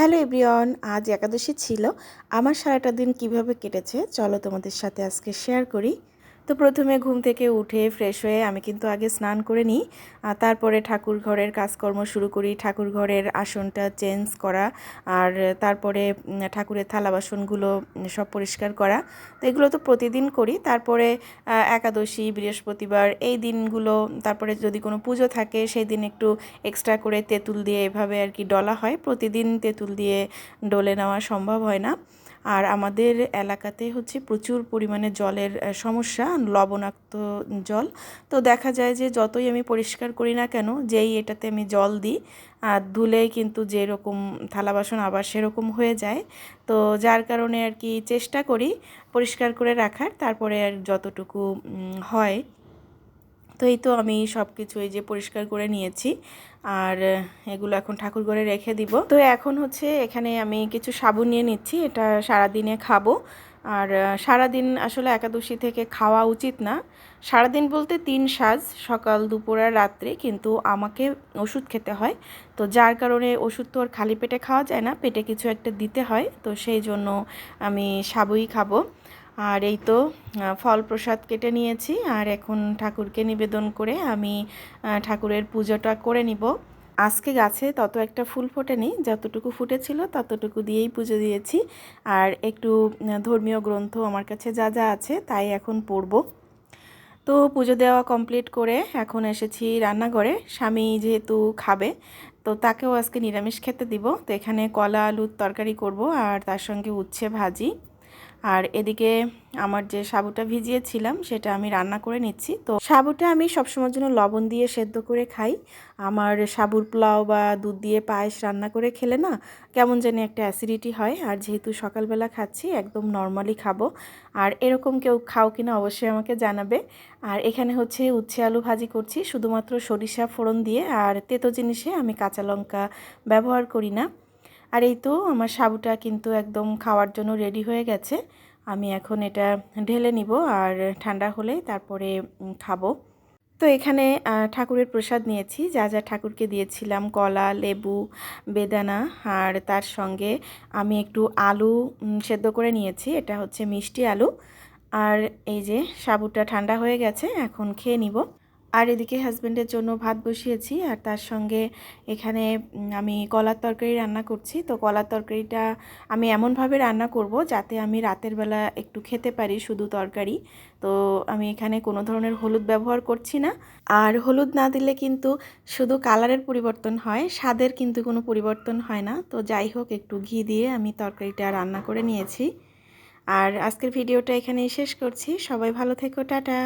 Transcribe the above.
Hello everyone, আজ একাদশী ছিল। আমার সারাটা দিন কীভাবে কেটেছে, চলো তোমাদের সাথে আজকে শেয়ার করি। তো প্রথমে ঘুম থেকে উঠে ফ্রেশ হয়ে আমি কিন্তু আগে স্নান করে নিই, আর তারপরে ঠাকুর ঘরের কাজকর্ম শুরু করি। ঠাকুর ঘরের আসনটা চেঞ্জ করা, আর তারপরে ঠাকুরের থালা বাসনগুলো সব পরিষ্কার করা। তো এগুলো তো প্রতিদিন করি। তারপরে একাদশী, বৃহস্পতিবার এই দিনগুলো, তারপরে যদি কোনো পুজো থাকে, সেই দিন একটু এক্সট্রা করে তেঁতুল দিয়ে এভাবে আর কি ডলা হয়। প্রতিদিন তেঁতুল দিয়ে ডলে নেওয়া সম্ভব হয় না। আর আমাদের এলাকাতে হচ্ছে প্রচুর পরিমাণে জলের সমস্যা, লবণাক্ত জল। তো দেখা যায় যে যতই আমি পরিষ্কার করি না কেন, যেই এটাতে আমি জল দিই, আর ধুলেই কিন্তু যেরকম থালা বাসন আবার সেরকম হয়ে যায়। তো যার কারণে আর কি চেষ্টা করি পরিষ্কার করে রাখার, তারপরে আর যতটুকু হয় তো এই তো আমি সব কিছু এই যে পরিষ্কার করে নিয়েছি। আর, এগুলো এখন ঠাকুর ঘরে রেখে দিব। তো এখন হচ্ছে এখানে আমি কিছু সাবুন নিয়ে নিচ্ছি, এটা সারাদিনে খাব। আর, সারাদিন আসলে একাদশী থেকে খাওয়া উচিত না। সারাদিন বলতে তিন সাজ, সকাল, দুপুর আর রাত্রে, কিন্তু আমাকে ওষুধ খেতে হয়। তো যার কারণে ওষুধ তো আর খালি পেটে খাওয়া যায় না, পেটে কিছু একটা দিতে হয়। তো সেই জন্য আমি সাবুই খাব। আর এই তো ফল প্রসাদ কেটে নিয়েছি আর এখন ঠাকুরকে নিবেদন করে আমি ঠাকুরের পুজোটা করে নিব। আজকে গাছে তত একটা ফুল ফোটেনি, যতটুকু ফুটেছিল ততটুকু দিয়েই পুজো দিয়েছি। আর একটু ধর্মীয় গ্রন্থ আমার কাছে যা যা আছে তাই এখন পড়ব। তো পুজো দেওয়া কমপ্লিট করে এখন এসেছি রান্নাঘরে, স্বামী যেহেতু খাবে, তো তাকেও আজকে নিরামিষ খেতে দিব। তো এখানে কলা, আলুর তরকারি করব আর তার সঙ্গে উচ্ছে ভাজি। আর এদিকে আমার যে সাবুটা ভিজিয়েছিলাম, সেটা আমি রান্না করে নিচ্ছি। তো সাবুটা আমি সবসময়ের জন্য লবণ দিয়ে সেদ্ধ করে খাই। আমার সাবুর পোলাও বা দুধ দিয়ে পায়েস রান্না করে খেলে না কেমন জানি একটা অ্যাসিডিটি হয়। আর যেহেতু সকালবেলা খাচ্ছি, একদম নর্মালি খাব। আর এরকম কেউ খাও কিনা অবশ্যই আমাকে জানাবে। আর এখানে হচ্ছে উচ্ছে আলু ভাজি করছি, শুধুমাত্র সরিষা ফোড়ন দিয়ে। আর তেতো জিনিসে আমি কাঁচা লঙ্কা ব্যবহার করি না। আর এই তো আমার সাবুটা কিন্তু একদম খাওয়ার জন্য রেডি হয়ে গেছে। আমি এখন এটা ঢেলে নিব আর ঠান্ডা হলে তারপরে খাব। তো এখানে ঠাকুরের প্রসাদ নিয়েছি। যা যা ঠাকুরকে দিয়েছিলাম, কলা, লেবু, বেদানা আর তার সঙ্গে আমি একটু আলু সেদ্ধ করে নিয়েছি। এটা হচ্ছে মিষ্টি আলু। আর এই যে সাবুটা ঠান্ডা হয়ে গেছে, এখন খেয়ে নিব। আর এদিকে হাজব্যান্ডের জন্য ভাত বসিয়েছি আর তার সঙ্গে এখানে আমি কলার তরকারি রান্না করছি। তো কলার তরকারিটা আমি এমনভাবে রান্না করব যাতে আমি রাতের বেলা একটু খেতে পারি শুধু তরকারি। তো আমি এখানে কোনো ধরনের হলুদ ব্যবহার করছি না। আর হলুদ না দিলে কিন্তু শুধু কালারের পরিবর্তন হয়, স্বাদের কিন্তু কোনো পরিবর্তন হয় না। তো যাই হোক, একটু ঘি দিয়ে আমি তরকারিটা রান্না করে নিয়েছি। আর আজকের ভিডিওটা এখানেই শেষ করছি। সবাই ভালো থেকো, টাটা।